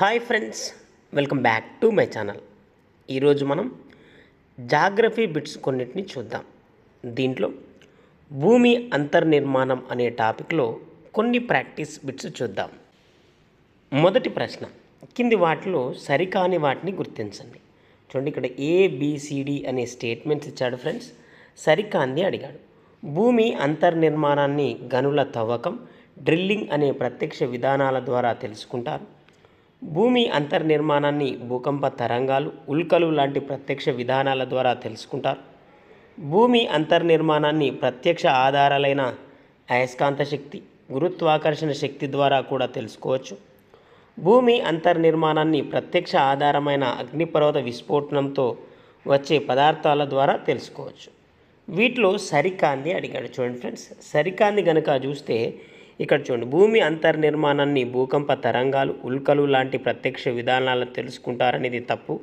Hi friends welcome back to my channel. ఈరోజు మనం geography bits కొన్నిటిని చూద్దాం. దీంట్లో భూమి అంతర్నిర్మాణం అనే టాపిక్లో కొన్ని ప్రాక్టీస్ బిట్స్ చూద్దాం. మొదటి ప్రశ్న కింది వాటిలో సరికాని వాటిని గుర్తించండి. చూడండి ఇక్కడ ఏబిసిడి అనే స్టేట్మెంట్స్ ఇచ్చాడు ఫ్రెండ్స్. సరికాంది అడిగాడు. భూమి అంతర్నిర్మాణాన్ని గనుల తవ్వకం డ్రిల్లింగ్ అనే ప్రత్యక్ష విధానాల ద్వారా తెలుసుకుంటారు. భూమి అంతర్నిర్మాణాన్ని భూకంప తరంగాలు ఉల్కలు లాంటి ప్రత్యక్ష విధానాల ద్వారా తెలుసుకుంటారు. భూమి అంతర్నిర్మాణాన్ని ప్రత్యక్ష ఆధారాలైన అయస్కాంత శక్తి గురుత్వాకర్షణ శక్తి ద్వారా కూడా తెలుసుకోవచ్చు. భూమి అంతర్నిర్మాణాన్ని ప్రత్యక్ష ఆధారమైన అగ్నిపర్వత విస్ఫోటనంతో వచ్చే పదార్థాల ద్వారా తెలుసుకోవచ్చు. వీటిలో సరికాంది అడిగాడు చూడండి ఫ్రెండ్స్. సరికాంది కనుక చూస్తే ఇక్కడ చూడండి. భూమి అంతర్నిర్మాణాన్ని భూకంప తరంగాలు ఉల్కలు లాంటి ప్రత్యక్ష విధానాలను తెలుసుకుంటారనేది తప్పు.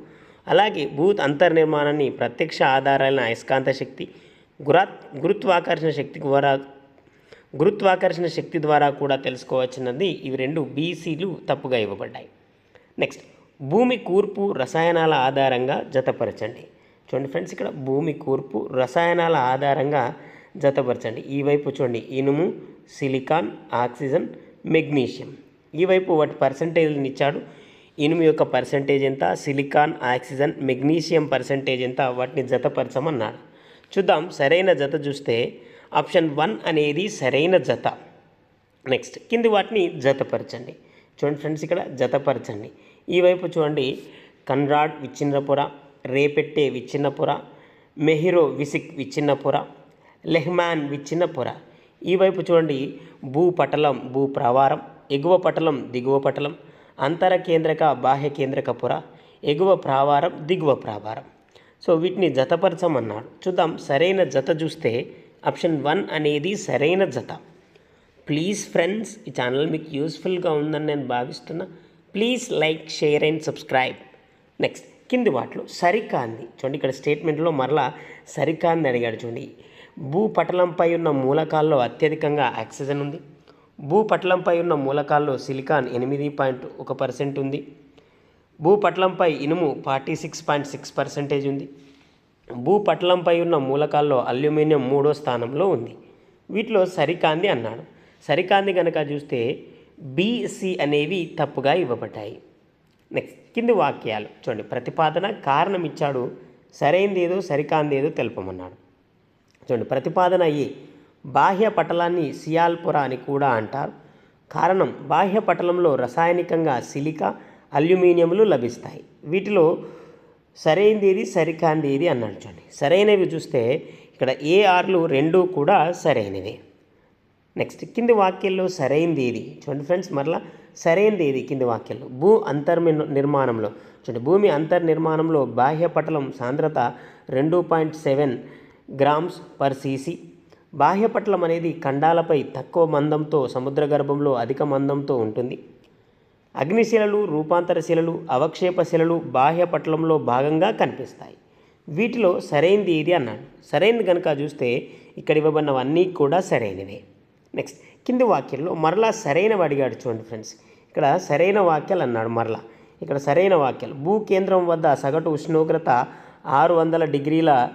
అలాగే భూ అంతర్నిర్మాణాన్ని ప్రత్యక్ష ఆధారాలైన అయస్కాంత శక్తి గురా గురుత్వాకర్షణ శక్తి ద్వారా గురుత్వాకర్షణ శక్తి ద్వారా కూడా తెలుసుకోవచ్చినది ఇవి రెండు బీసీలు తప్పుగా ఇవ్వబడ్డాయి. నెక్స్ట్ భూమి కూర్పు రసాయనాల ఆధారంగా జతపరచండి. చూడండి ఫ్రెండ్స్ ఇక్కడ భూమి కూర్పు రసాయనాల ఆధారంగా జతపరచండి. ఈ వైపు చూడండి ఇనుము సిలికాన్ ఆక్సిజన్ మెగ్నీషియం. ఈ వైపు వాటి పర్సంటేజ్ని ఇచ్చాడు. ఇనుము యొక్క పర్సంటేజ్ ఎంత సిలికాన్ ఆక్సిజన్ మెగ్నీషియం పర్సంటేజ్ ఎంత వాటిని జతపరచమన్నాడు చూద్దాం సరైన జత చూస్తే ఆప్షన్ వన్ అనేది సరైన జత. నెక్స్ట్ కింది వాటిని జతపరచండి. చూడండి ఫ్రెండ్స్ ఇక్కడ జతపరచండి. ఈ వైపు చూడండి కన్రాడ్ విచ్ఛిన్నపుర రేపెట్టే విచ్ఛిన్నపుర మెహిరో విసిక్ విచ్ఛిన్నపుర లెహ్మాన్ విచ్ఛిన్నపుర ఈ వైపు చూడండి భూపటలం భూప్రవారం ఎగువ పటలం దిగువ పటలం అంతర కేంద్రక బాహ్య కేంద్రక పొర ఎగువ ప్రావారం దిగువ ప్రావారం. సో వీటిని జతపరచమన్నాడు చూద్దాం సరైన జత చూస్తే ఆప్షన్ వన్ అనేది సరైన జత. ప్లీజ్ ఫ్రెండ్స్ ఈ ఛానల్ మీకు యూస్ఫుల్గా ఉందని నేను భావిస్తున్నా. Please like share and subscribe. Next కింది వాటిలో సరికాంది. చూడండి ఇక్కడ స్టేట్మెంట్లో మరలా సరికాంది అడిగాడు. చూడండి భూపటలంపై ఉన్న మూలకాల్లో అత్యధికంగా ఆక్సిజన్ ఉంది. భూపటలంపై ఉన్న మూలకాల్లో సిలికాన్ ఎనిమిది పాయింట్ ఒక పర్సెంట్ ఉంది. భూపటలంపై ఇనుము forty six point six percentage ఉంది. భూపటలంపై ఉన్న మూలకాల్లో అల్యూమినియం మూడో స్థానంలో ఉంది. వీటిలో సరికాంది అన్నాడు. సరికాంది కనుక చూస్తే బీసీ అనేవి తప్పుగా ఇవ్వబడ్డాయి. నెక్స్ట్ కింది వాక్యాలు. చూడండి ప్రతిపాదన కారణం ఇచ్చాడు సరైంది ఏదో సరికాంది ఏదో తెలుపమన్నాడు. చూడండి ప్రతిపాదన అయ్యి బాహ్య పటలాన్ని సియాల్పుర అని కూడా అంటారు. కారణం బాహ్య పటలంలో రసాయనికంగా సిలికా అల్యూమినియంలు లభిస్తాయి. వీటిలో సరైనది ఏది సరికాంది ఏది అన్నాడు చూడండి. సరైనవి చూస్తే ఇక్కడ ఏఆర్లు రెండు కూడా సరైనవి. నెక్స్ట్ కింది వాక్యంలో సరైనది ఏది చూడండి ఫ్రెండ్స్ మరలా సరైనది ఏది కింది వాక్యంలో? భూ అంతర్మి నిర్మాణంలో. చూడండి భూమి అంతర్నిర్మాణంలో బాహ్య పటలం సాంద్రత రెండు point seven grams per CC. బాహ్యపట్లం అనేది ఖండాలపై తక్కువ మందంతో సముద్ర గర్భంలో అధిక మందంతో ఉంటుంది. అగ్నిశిలలు రూపాంతర శిలలు అవక్షేప శిలలు బాహ్యపట్లంలో భాగంగా కనిపిస్తాయి. వీటిలో సరైనది ఏది అన్నాడు. సరైనది కనుక చూస్తే ఇక్కడ ఇవ్వబడినవన్నీ కూడా సరైనవే. నెక్స్ట్ కింది వాక్యంలో మరలా సరైనవి అడిగాడు చూడండి ఫ్రెండ్స్. ఇక్కడ సరైన వాక్యాలు అన్నాడు మరలా. ఇక్కడ సరైన వాక్యాలు. భూ కేంద్రం వద్ద సగటు ఉష్ణోగ్రత ఆరు వందల డిగ్రీల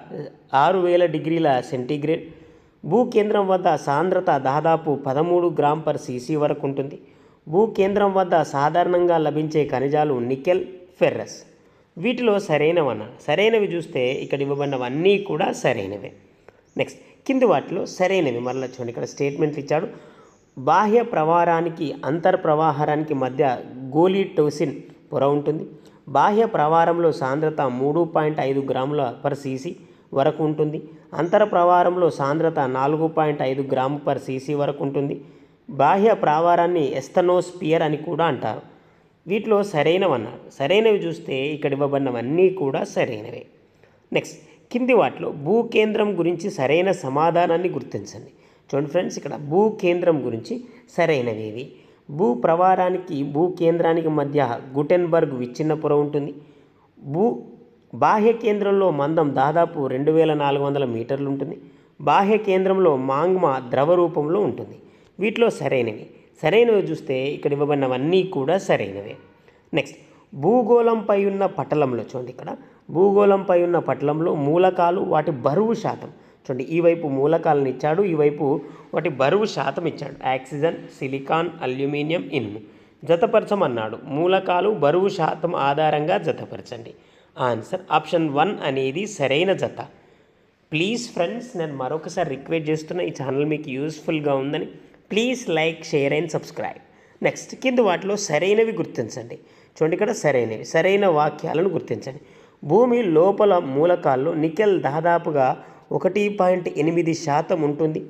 ఆరు వేల డిగ్రీల సెంటీగ్రేడ్. భూ కేంద్రం వద్ద సాంద్రత దాదాపు పదమూడు గ్రామ్ పర్ సీసీ వరకు ఉంటుంది. భూ కేంద్రం వద్ద సాధారణంగా లభించే ఖనిజాలు నికెల్ ఫెర్రస్. వీటిలో సరైనవి అన్నాడు సరైనవి చూస్తే ఇక్కడ ఇవ్వబడినవన్నీ కూడా సరైనవే. నెక్స్ట్ కింది వాటిలో సరైనవి. మరలా చూడండి ఇక్కడ స్టేట్మెంట్లు ఇచ్చాడు. బాహ్య ప్రవాహానికి అంతర్ ప్రవాహానికి మధ్య గోలీటోసిన్ పొర ఉంటుంది. బాహ్య ప్రవారంలో సాంద్రత మూడు పాయింట్ ఐదు గ్రాముల పర్ సీసీ వరకు ఉంటుంది. అంతర ప్రవారంలో సాంద్రత నాలుగు పాయింట్ ఐదు గ్రాము పర్ సీసీ వరకు ఉంటుంది. బాహ్య ప్రావారాన్ని ఎస్తనోస్పియర్ అని కూడా అంటారు. వీటిలో సరైనవన్నారు సరైనవి చూస్తే ఇక్కడ ఇవ్వబడినవన్నీ కూడా సరైనవే. నెక్స్ట్ కింది వాటిలో భూకేంద్రం గురించి సరైన సమాధానాన్ని గుర్తించండి. చూడండి ఫ్రెండ్స్ ఇక్కడ భూకేంద్రం గురించి సరైనవి ఇవి. భూ ప్రవారానికి భూ కేంద్రానికి మధ్య గుటెన్బర్గ్ విచ్ఛిన్న పొర ఉంటుంది. భూ బాహ్య కేంద్రంలో మందం దాదాపు రెండు వేల నాలుగు వందల మీటర్లు ఉంటుంది. బాహ్య కేంద్రంలో మాంగ్మా ద్రవ రూపంలో ఉంటుంది. వీటిలో సరైనవి. సరైనవి చూస్తే ఇక్కడ ఇవ్వబడినవన్నీ కూడా సరైనవే. నెక్స్ట్ భూగోళంపై ఉన్న పటలంలో చూడండి ఇక్కడ. భూగోళంపై ఉన్న పటలంలో మూలకాలు వాటి బరువు శాతం. చూడండి ఈ వైపు మూలకాలను ఇచ్చాడు ఈ వైపు వాటి బరువు శాతం ఇచ్చాడు. Oxygen silicon aluminium in. జతపరచమన్నాడు మూలకాలు బరువు శాతం ఆధారంగా జతపరచండి. ఆన్సర్ ఆప్షన్ వన్ అనేది సరైన జత. ప్లీజ్ ఫ్రెండ్స్ నేను మరొకసారి రిక్వెస్ట్ చేస్తున్న ఈ ఛానల్ మీకు యూస్ఫుల్గా ఉందని please like share and subscribe. Next కింద వాటిలో సరైనవి గుర్తించండి. చూడండి ఇక్కడ సరైనవి సరైన వాక్యాలను గుర్తించండి. భూమి లోపల మూలకాల్లో నికెల్ దాదాపుగా ఒకటి పాయింట్ ఎనిమిది శాతం ఉంటుంది.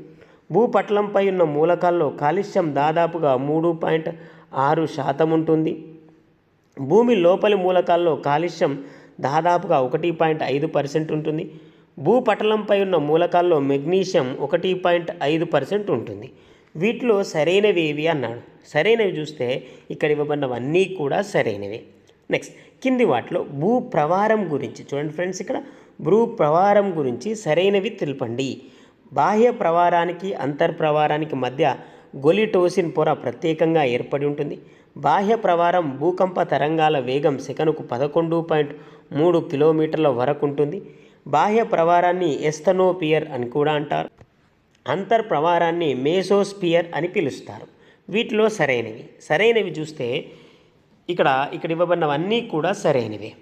భూపట్లంపై ఉన్న మూలకాల్లో కాలుష్యం దాదాపుగా మూడు పాయింట్ ఆరు శాతం ఉంటుంది. భూమి లోపలి మూలకాల్లో కాలుష్యం దాదాపుగా ఒకటి పాయింట్ ఐదు పర్సెంట్ ఉంటుంది. భూపటలంపై ఉన్న మూలకాల్లో మెగ్నీషియం ఒకటి పాయింట్ ఐదు పర్సెంట్ ఉంటుంది. వీటిలో సరైనవి ఏవి అన్నాడు. సరైనవి చూస్తే ఇక్కడ ఇవ్వబడినవన్నీ కూడా సరైనవి. నెక్స్ట్ కింది వాటిలో భూ ప్రవారం గురించి. చూడండి ఫ్రెండ్స్ ఇక్కడ భ్రూ ప్రవారం గురించి సరైనవి తెలపండి. బాహ్య ప్రవారానికి అంతర్ప్రవారానికి మధ్య గొలిటోసిన్ పొర ప్రత్యేకంగా ఏర్పడి ఉంటుంది. బాహ్య ప్రవారం భూకంప తరంగాల వేగం సెకనుకు పదకొండు పాయింట్ మూడు కిలోమీటర్ల వరకు ఉంటుంది. బాహ్య ప్రవారాన్ని ఎస్తనోపియర్ అని కూడా అంటారు. అంతర్ ప్రవారాన్ని మేసోస్పియర్ అని పిలుస్తారు. వీటిలో సరైనవి. సరైనవి చూస్తే ఇక్కడ ఇక్కడ ఇవ్వబడినవన్నీ కూడా సరైనవే.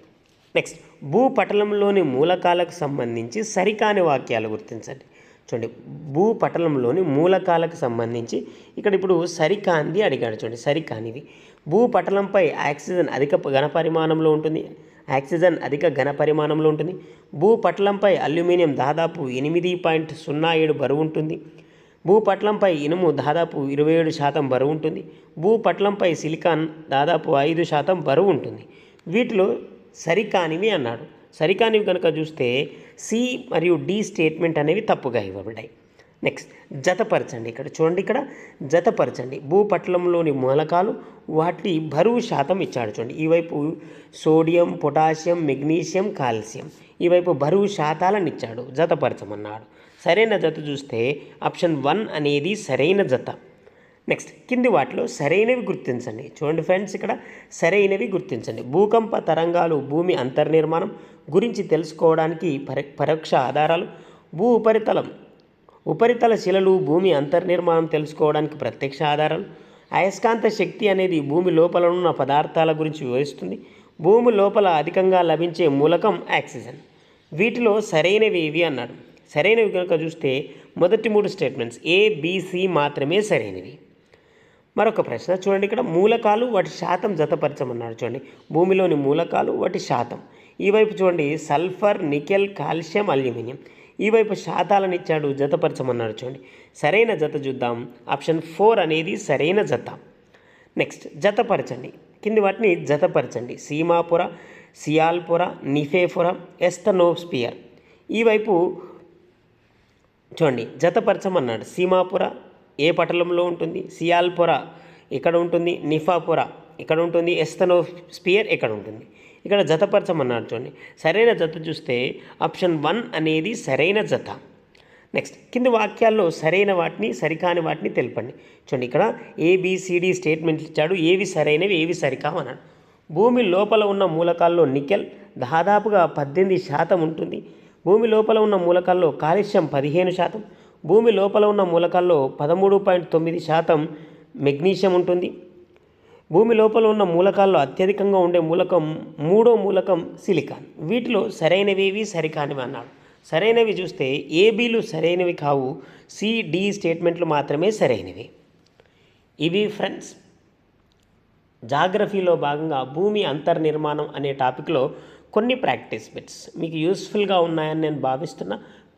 నెక్స్ట్ భూపటలంలోని మూలకాలకు సంబంధించి సరికాని వాక్యాలు గుర్తించండి. చూడండి భూపటలంలోని మూలకాలకు సంబంధించి ఇక్కడ ఇప్పుడు సరికాంది అడిగాడు చూడండి సరికానిది. భూపటలంపై ఆక్సిజన్ అధిక ఘనపరిమాణంలో ఉంటుంది ఆక్సిజన్ అధిక ఘనపరిమాణంలో ఉంటుంది. భూపటలంపై అల్యూమినియం దాదాపు ఎనిమిది పాయింట్ సున్నా ఏడు బరువు ఉంటుంది. భూపటలంపై ఇనుము దాదాపు ఇరవై ఏడు శాతం బరువు ఉంటుంది. భూపటలంపై సిలికాన్ దాదాపు ఐదు శాతం బరువు ఉంటుంది. వీటిలో సరికానివి అన్నాడు. సరికానివి కనుక చూస్తే సి మరియు డి స్టేట్మెంట్ అనేవి తప్పుగా ఇవ్వబడ్డాయి. నెక్స్ట్ జతపరచండి ఇక్కడ. చూడండి ఇక్కడ. జతపరచండి. భూపట్లంలోని మూలకాలు వాటి బరువు శాతం ఇచ్చాడు చూడండి. ఈ వైపు సోడియం పొటాషియం మెగ్నీషియం కాల్షియం. ఈ వైపు బరువు శాతాలను ఇచ్చాడు. జతపరచమన్నాడు. సరైన జత చూస్తే ఆప్షన్ వన్ అనేది సరైన జత. నెక్స్ట్ కింది వాటిలో సరైనవి గుర్తించండి. చూడండి ఫ్రెండ్స్ ఇక్కడ సరైనవి గుర్తించండి. భూకంప తరంగాలు భూమి అంతర్నిర్మాణం గురించి తెలుసుకోవడానికి పరోక్ష ఆధారాలు భూ ఉపరితలం ఉపరితల శిలలు భూమి అంతర్నిర్మాణం తెలుసుకోవడానికి ప్రత్యక్ష ఆధారాలు అయస్కాంత శక్తి అనేది భూమి లోపల ఉన్న పదార్థాల గురించి వివరిస్తుంది. భూమి లోపల అధికంగా లభించే మూలకం ఆక్సిజన్. వీటిలో సరైనవి ఏవి అన్నాడు. సరైనవి కనుక చూస్తే మొదటి మూడు స్టేట్మెంట్స్ ఏ బీసీ మాత్రమే సరైనవి. మరొక ప్రశ్న చూడండి ఇక్కడ మూలకాలు వాటి శాతం జతపరచమన్నారు చూడండి. భూమిలోని మూలకాలు వాటి శాతం. ఈ వైపు చూడండి సల్ఫర్ నికెల్ కాల్షియం అల్యూమినియం. ఈ వైపు శాతాలను ఇచ్చాడు జతపరచమన్నారు చూడండి. సరైన జత చూద్దాం. ఆప్షన్ ఫోర్ అనేది సరైన జత. నెక్స్ట్ జతపరచండి. కింది వాటిని జతపరచండి. సీమాపుర సియాల్పుర నిఫేఫుర ఎస్తనోస్పియర్. ఈ వైపు చూడండి జతపరచమన్నాడు. సీమాపుర ఏ పటలంలో ఉంటుంది? సియాల్పుర ఇక్కడ ఉంటుంది? నిఫాపుర ఇక్కడ ఉంటుంది? ఎస్తనో స్పియర్ ఇక్కడ ఉంటుంది? ఇక్కడ జతపరచమన్నాడు చూడండి. సరైన జత చూస్తే ఆప్షన్ వన్ అనేది సరైన జత. నెక్స్ట్ కింది వాక్యాల్లో సరైన వాటిని సరికాని వాటిని తెలపండి. చూడండి ఇక్కడ ఏబిసిడి స్టేట్మెంట్లు ఇచ్చాడు. ఏవి సరైనవి ఏవి సరికావన్నాడు భూమి లోపల ఉన్న మూలకాల్లో నికెల్ దాదాపుగా పద్దెనిమిది శాతం ఉంటుంది. భూమి లోపల ఉన్న మూలకాల్లో కాలుష్యం పదిహేను శాతం. భూమి లోపల ఉన్న మూలకాల్లో పదమూడు పాయింట్ తొమ్మిది శాతం మెగ్నీషియం ఉంటుంది. భూమి లోపల ఉన్న మూలకాల్లో అత్యధికంగా ఉండే మూలకం మూడో మూలకం సిలికాన్. వీటిలో సరైనవేవి సరికానివి అన్నాడు. సరైనవి చూస్తే ఏబీలు సరైనవి కావు. సిడి స్టేట్మెంట్లు మాత్రమే సరైనవి. ఇవి ఫ్రెండ్స్ జాగ్రఫీలో భాగంగా భూమి అంతర్నిర్మాణం అనే టాపిక్లో కొన్ని ప్రాక్టీస్ బిట్స్ మీకు యూస్ఫుల్గా ఉన్నాయని నేను భావిస్తున్నా.